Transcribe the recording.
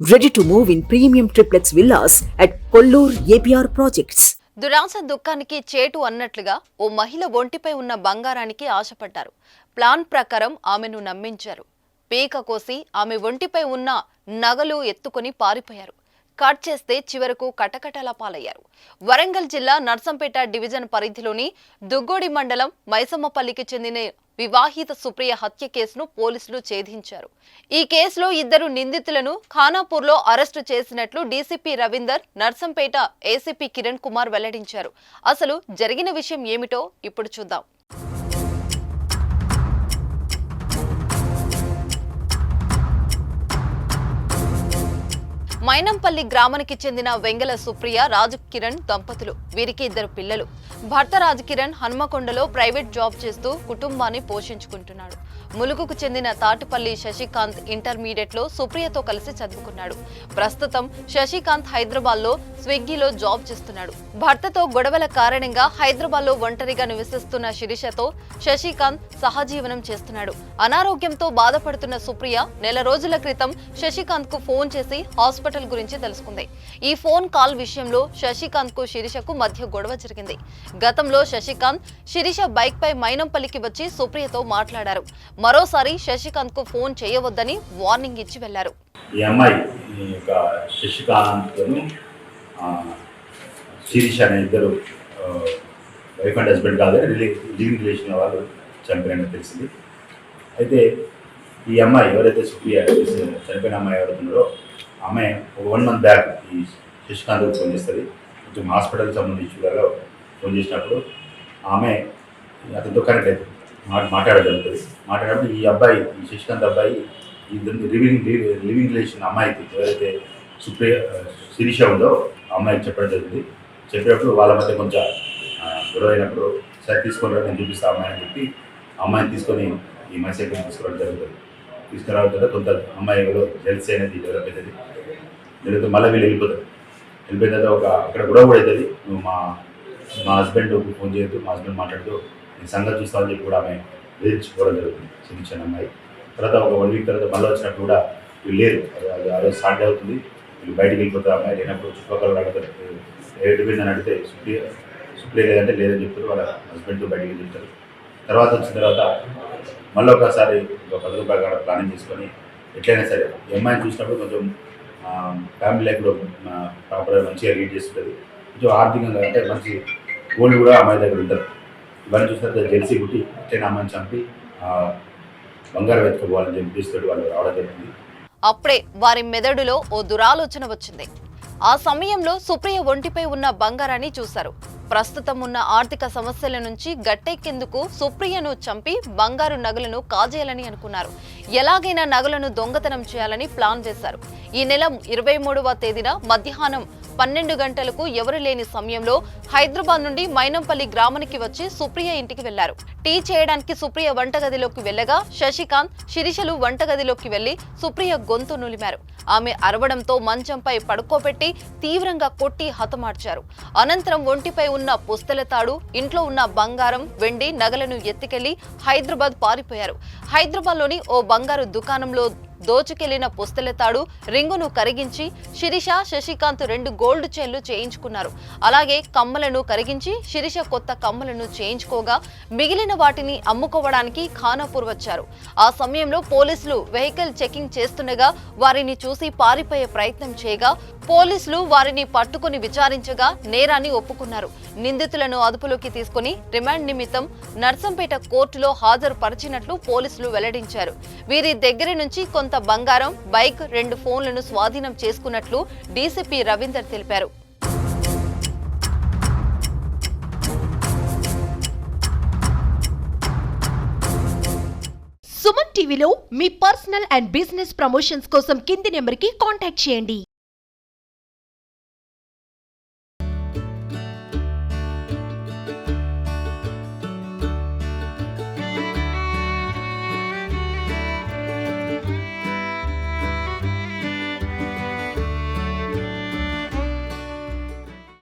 Ready to move in premium triplex villas at Kollur APR projects దురాశ దుఃఖానికి చేటు అన్నట్లుగా ఓ మహిళ ఒంటిపై ఉన్న బంగారానికి ఆశపడ్డారు. ప్లాన్ ప్రకారం ఆమెను నమ్మించారు. పీక కోసి ఆమె ఒంటిపై ఉన్న నగలు ఎత్తుకొని పారిపోయారు. కట్ చేస్తే చివరకు కటకటలా పాలయ్యారు. వరంగల్ జిల్లా నర్సంపేట డివిజన్ పరిధిలోని దుగ్గోడి మండలం మైసమ్మపల్లికి చెందిన వివాహిత సుప్రియ హత్య కేసును పోలీసులు ఛేదించారు. ఈ కేసులో ఇద్దరు నిందితులను ఖానాపూర్లో అరెస్టు చేసినట్లు డీసీపీ రవీందర్ నర్సంపేట ఏసీపీ కిరణ్ కుమార్ వెల్లడించారు. అసలు జరిగిన విషయం ఏమిటో ఇప్పుడు చూద్దాం. మైనంపల్లి గ్రామానికి చెందిన వెంగల సుప్రియ రాజు కిరణ్ దంపతులు వీరికి ఇద్దరు పిల్లలు. భర్త రాజకిరణ్ హనుమకొండలో ప్రైవేట్ జాబ్ చేస్తూ కుటుంబాన్ని పోషించుకుంటున్నాడు. ములుగుకు చెందిన తాటిపల్లి శశికాంత్ ఇంటర్మీడియట్లో సుప్రియతో కలిసి చదువుకున్నాడు. ప్రస్తుతం శశికాంత్ హైదరాబాద్లో స్విగ్గీలో జాబ్ చేస్తున్నాడు. భర్తతో గొడవల కారణంగా హైదరాబాద్లో ఒంటరిగా నివసిస్తున్న శిరీషతో శశికాంత్ సహజీవనం చేస్తున్నాడు. అనారోగ్యంతో బాధపడుతున్న సుప్రియ నెల రోజుల క్రితం శశికాంత్కు ఫోన్ చేసి హాస్పిటల్ గురించి తెలుసుకుంది. ఈ ఫోన్ కాల్ విషయంలో శశికాంత్కు శిరీషకు మధ్య గొడవ జరిగింది. గతంలో శశికాంత్ శిరీష బైక్ పై మైనంపల్లికి వచ్చి సుప్రియతో మాట్లాడారు. మరోసారి శశికాంత్కు ఫోన్ చేయవద్దని వార్నింగ్ ఇచ్చి వెళ్ళారు. ఈ అమ్మాయి ఈ యొక్క అనే ఇద్దరు వైఫ్ అండ్ హస్బెండ్ కాదు లివింగ్ రిలేషన్ వాళ్ళు చనిపోయినట్టు తెలిసింది. అయితే ఈ అమ్మాయి ఎవరైతే సుప్రియ చనిపోయిన అమ్మాయి ఎవరుతున్నారో ఆమె ఒక వన్ మంత్ బ్యాక్ ఈ శశికాంత్కు ఫోన్ చేస్తుంది. కొంచెం హాస్పిటల్కి సంబంధించి వాళ్ళ ఫోన్ చేసినప్పుడు ఆమె అతనితో కనెక్ట్ అవుతుంది మా మాట్లాడగలుగుతుంది మాట్లాడినప్పుడు ఈ అబ్బాయి ఈ శశికాంత్ అబ్బాయి ఇద్దరు లివింగ్ లివింగ్ రిలేషన్ అమ్మాయికి ఎవరైతే సుప్రియ శిరీష ఉందో అమ్మాయికి చెప్పడం జరిగింది చెప్పినప్పుడు వాళ్ళ మధ్య కొంచెం గొడవ అయినప్పుడు సరే తీసుకొని నేను చూపిస్తా అమ్మాయి అని చెప్పి ఆ అమ్మాయిని తీసుకొని ఈ మైసైకిల్ తీసుకురావడం జరుగుతుంది. తీసుకురావడం తర్వాత కొంత అమ్మాయి ఎవరో జెల్సీ అనేది డెవలప్ అవుతుంది. జరుగుతుంది మళ్ళీ వీళ్ళు వెళ్ళిపోతారు. వెళ్ళిపోయిన తర్వాత ఒక అక్కడ గొడవ కూడా అవుతుంది. నువ్వు మా మా హస్బెండ్ ఫోన్ చేయొద్దు మా హస్బెండ్ మాట్లాడుతూ నేను సంగతి చూస్తానని చెప్పి కూడా ఆమె వేధించుకోవడం జరుగుతుంది. చిన్న అమ్మాయి. తర్వాత ఒక వన్ వీక్ తర్వాత మళ్ళీ వచ్చినప్పుడు కూడా వీళ్ళు లేరు. అది- ఆ రోజు స్టార్ట్ అవుతుంది. వీళ్ళు బయటికి వెళ్ళిపోతారు. అమ్మాయి లేనప్పుడు చుట్టుపక్కల అడుగుతారు. ఏడు పోయిందని అడిగితే సుప్రియ సుప్రియ లేదంటే లేదని చెప్తారు. వాళ్ళ హస్బెండ్ బయటికి వెళ్ళి చెప్తారు తర్వాత వచ్చిన తర్వాత మళ్ళీ ఒకసారి ఒక పది రూపాయలు కూడా ప్లానింగ్ చేసుకొని ఎట్లయినా సరే ఈ అమ్మాయిని చూసినప్పుడు కొంచెం ఫ్యామిలీ లైఫ్లో ప్రాపర్గా మంచిగా లీడ్ చేస్తుంటుంది. కొంచెం ఆర్థికంగా అంటే మంచి గోల్డ్ కూడా అమ్మాయి దగ్గర ఉంటుంది. ఇవన్నీ చూసినట్టు తర్వాత జెర్సీ పుట్టి ఎట్లయినా అమ్మాయిని చంపి బంగారం వెతుకోవాలని చెప్పి తీసుకొని వాళ్ళు రావడం జరిగింది. అప్పుడే వారి మెదడులో ఓ దురాలోచన వచ్చింది. ఆ సమయంలో సుప్రియ ఒంటిపై ఉన్న బంగారాన్ని చూశారు. ప్రస్తుతం ఉన్న ఆర్థిక సమస్యల నుంచి గట్టెక్కేందుకు సుప్రియను చంపి బంగారు నగలను కాజేయాలని అనుకున్నారు. ఎలాగైనా నగలను దొంగతనం చేయాలని ప్లాన్ చేశారు. ఈ నెల ఇరవై మూడవ తేదీన మధ్యాహ్నం పన్నెండు గంటలకు ఎవరు లేని సమయంలో హైదరాబాద్ నుండి మైనంపల్లి గ్రామానికి వచ్చి సుప్రియ ఇంటికి వెళ్ళారు టీ చేయడానికి సుప్రియ వంటగదిలోకి వెళ్ళగా శశికాంత్ శిరీషలు వంటగదిలోకి వెళ్ళి సుప్రియ గొంతు నులిమారు. ఆమె అరవడంతో మంచంపై పడుకోబెట్టి తీవ్రంగా కొట్టి హతమార్చారు. అనంతరం ఒంటిపై ఉన్న పుస్తల తాడు ఇంట్లో ఉన్న బంగారం వెండి నగలను ఎత్తికెళ్ళి హైదరాబాద్ పారిపోయారు. హైదరాబాద్లోని ఓ బంగారు దుకాణంలో దోచుకెళ్ళిన పుస్తలతాడు రింగును కరిగించి శిరీష శశికాంత్ రెండు గోల్డ్ చైన్లు చేయించుకున్నారు. అలాగే కమ్మలను కరిగించి శిరీష కొత్త కమ్మలను చేయించుకోగా మిగిలిన వాటిని అమ్ముకోవడానికి ఖానాపూర్ వచ్చారు. ఆ సమయంలో పోలీసులు వెహికల్ చెకింగ్ చేస్తుండగా వారిని చూసి పారిపోయే ప్రయత్నం చేయగా పోలీసులు వారిని పట్టుకుని విచారించగా నేరాన్ని ఒప్పుకున్నారు. నిందితులను అదుపులోకి తీసుకుని రిమాండ్ నిమిత్తం నర్సంపేట కోర్టులో హాజరుపరిచినట్లు పోలీసులు వెల్లడించారు. వీరి దగ్గర నుంచి కొంత బంగారం బైక్ రెండు ఫోన్లను స్వాధీనం చేసుకున్నట్లు డీసీపీ రవీందర్ తెలిపారు. సుమన్ టీవీలో మీ పర్సనల్ అండ్ బిజినెస్ ప్రమోషన్స్ కోసం కింది నెంబర్కి కాంటాక్ట్ చేయండి.